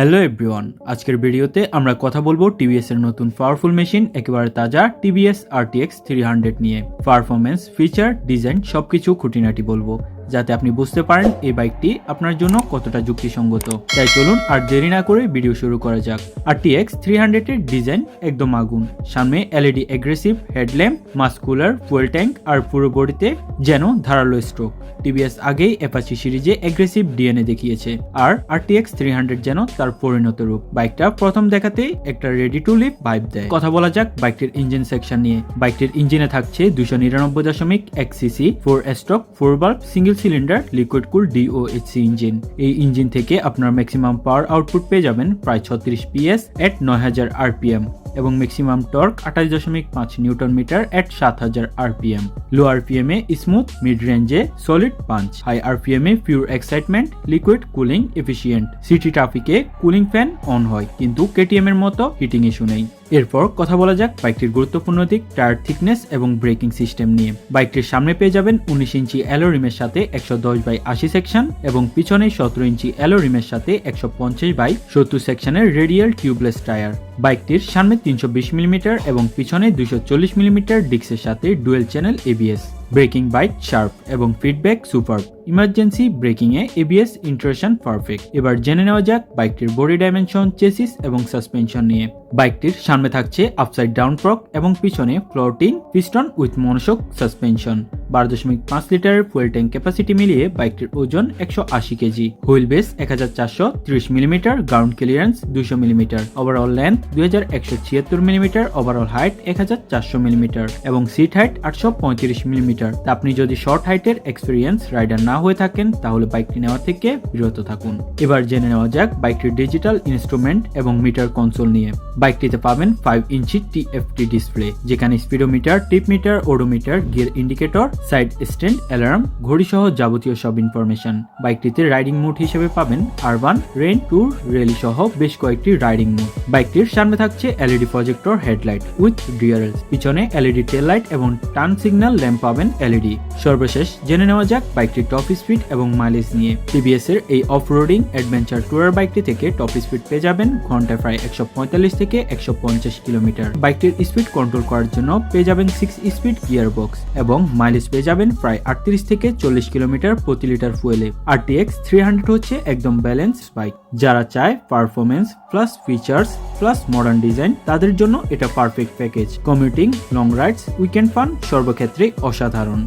Hello everyone আজকের ভিডিওতে আমরা কথা বলব টিভিএস এর নতুন পাওয়ারফুল মেশিন একেবারে তাজা TVS R T X three hundred নিয়ে। পারফরমেন্স ফিচার ডিজাইন সবকিছু খুঁটিনাটি বলব। যাতে আপনি বুঝতে পারেন এই বাইকটি আপনার জন্য কতটা যুক্তিসঙ্গত। তাই চলুন আর দেরি না করে ভিডিও শুরু করা যাক। R T X three hundred এর ডিজাইন একদম আগুন। সামনে LED aggressive headlamp muscular fuel tank আর পুরো বডিতে যেন ধারালো স্ট্রোক টিভিএস আগেই অ্যাপাচি সিরিজে এগ্রেসিভ ডিএনএ দেখিয়েছে। আর R T RTX three hundred যেন তার পরিণত রূপ। বাইকটা প্রথম দেখাতেই একটা রেডি টু লিভ ভাইব দেয়। কথা বলা যাক বাইকটির ইঞ্জিন সেকশন নিয়ে। বাইকটির ইঞ্জিনে থাকছে দুশো নিরানব্বই দশমিক এক CC four stroke four bulb single cylinder liquid cool DOHC engine এই ইঞ্জিন থেকে আপনার ম্যাক্সিমাম পাওয়ার আউটপুট পেয়ে যাবেন প্রায় ছত্রিশ পিএস এট নয় হাজার আরপিএম এবং ম্যাক্সিমাম টর্ক আঠাশ দশমিক পাঁচ নিউটন মিটার এট সাত হাজার আরপিএম লো আরপিএম এ স্মুথ মিড রেঞ্জে solid punch high RPM A pure excitement liquid cooling efficient city ট্রাফিকে cooling fan on হয়, কিন্তু কেটিএম এর মতো হিটিং ইস্যু নেই। এরপর কথা বলা যাক বাইকটির গুরুত্বপূর্ণ দিক টায়ার থিকনেস এবং ব্রেকিং সিস্টেম নিয়ে। বাইকটির সামনে পেয়ে যাবেন উনিশ ইঞ্চি অ্যালো রিমের সাথে একশো দশ বাই আশি সেকশন এবং পিছনে সতেরো ইঞ্চি অ্যালো রিমের সাথে একশো পঞ্চাশ বাই সত্তর সেকশনের রেডিয়াল টিউবলেস টায়ার বাইকটির সামনে তিনশো বিশ মিলিমিটার এবং পিছনে দুশো মিলিমিটার ডিক্সের সাথে dual channel ABS braking bike sharp এবং ফিডব্যাক সুপার ইমার্জেন্সি ব্রেকিং এ এবিএস ইন্টারেশন পারফেক্ট। এবার জেনে নেওয়া যাক বাইকটির বডি ডাইমেনশন, চেসিস এবং সাসপেনশন নিয়ে। বাইকটির সামনে থাকছে আপসাইড ডাউন ফ্রক এবং পিছনে floating piston with monoshock suspension. বারো দশমিক পাঁচ লিটারের ফুয়েল ট্যাঙ্ক ক্যাপাসিটি মিলিয়ে বাইকটির ওজন একশো আশি কেজি। হুইল বেস এক হাজার চারশো ত্রিশ মিলিমিটার, গ্রাউন্ড ক্লিয়ারেন্স দুশো মিলিমিটার, ওভারঅল লেন্থ দুই হাজার একশো ছিয়াত্তর মিলিমিটার, ওভারঅল হাইট এক হাজার চারশো মিলিমিটার এবং সিট হাইট আটশো পঁয়ত্রিশ মিলিমিটার। তা আপনি যদি শর্ট হাইটের এক্সপিরিয়েন্স রাইডার না হয়ে থাকেন, তাহলে বাইকটি নেওয়া থেকে বিরত থাকুন। এবার জেনে নেওয়া যাক বাইকটির ডিজিটাল ইনস্ট্রুমেন্ট এবং মিটার কনসোল নিয়ে। বাইকটিতে পাবেন ফাইভ ইঞ্চি টিএফটি ডিসপ্লে যেখানে speedometer, trip meter, odometer, gear indicator side stand, alarm ঘড়ি সহ যাবতীয় সব ইনফরমেশন বাইকটিতে রাইডিং মোড হিসেবে পাবেন আরবান রেন ট্যুর রেলি সহ বেশ কয়েকটি রাইডিং মোড বাইকটির সামনে থাকছে LED projector headlight with DRL পিছনে এলইডি টেল লাইট এবং টার্ন সিগন্যাল ল্যাম্প পাবেন এলইডি সর্বশেষ জেনে নেওয়া যাক বাইকটির টপ স্পিড এবং মাইলেজ নিয়ে। টিভিএস এর এই অফ রোডিং অ্যাডভেঞ্চার টুরার বাইকটি থেকে টপ স্পিড পেয়ে যাবেন ঘন্টায় প্রায় একশো পঁয়তাল্লিশ থেকে একশো পঞ্চাশ কিলোমিটার। বাইকটির স্পিড কন্ট্রোল করার জন্য পেয়ে যাবেন সিক্স স্পিড গিয়ার বক্স এবং মাইলেজ পেয়ে যাবেন প্রায় আটত্রিশ থেকে চল্লিশ কিলোমিটার প্রতি লিটার ফুয়েলে। আরটিএক্স থ্রি হান্ড্রেড হচ্ছে একদম ব্যালেন্স বাইক যারা চায় performance plus features plus modern design তাদের জন্য এটা perfect package commuting long rides weekend fun সর্বক্ষেত্রে অসাধারণ।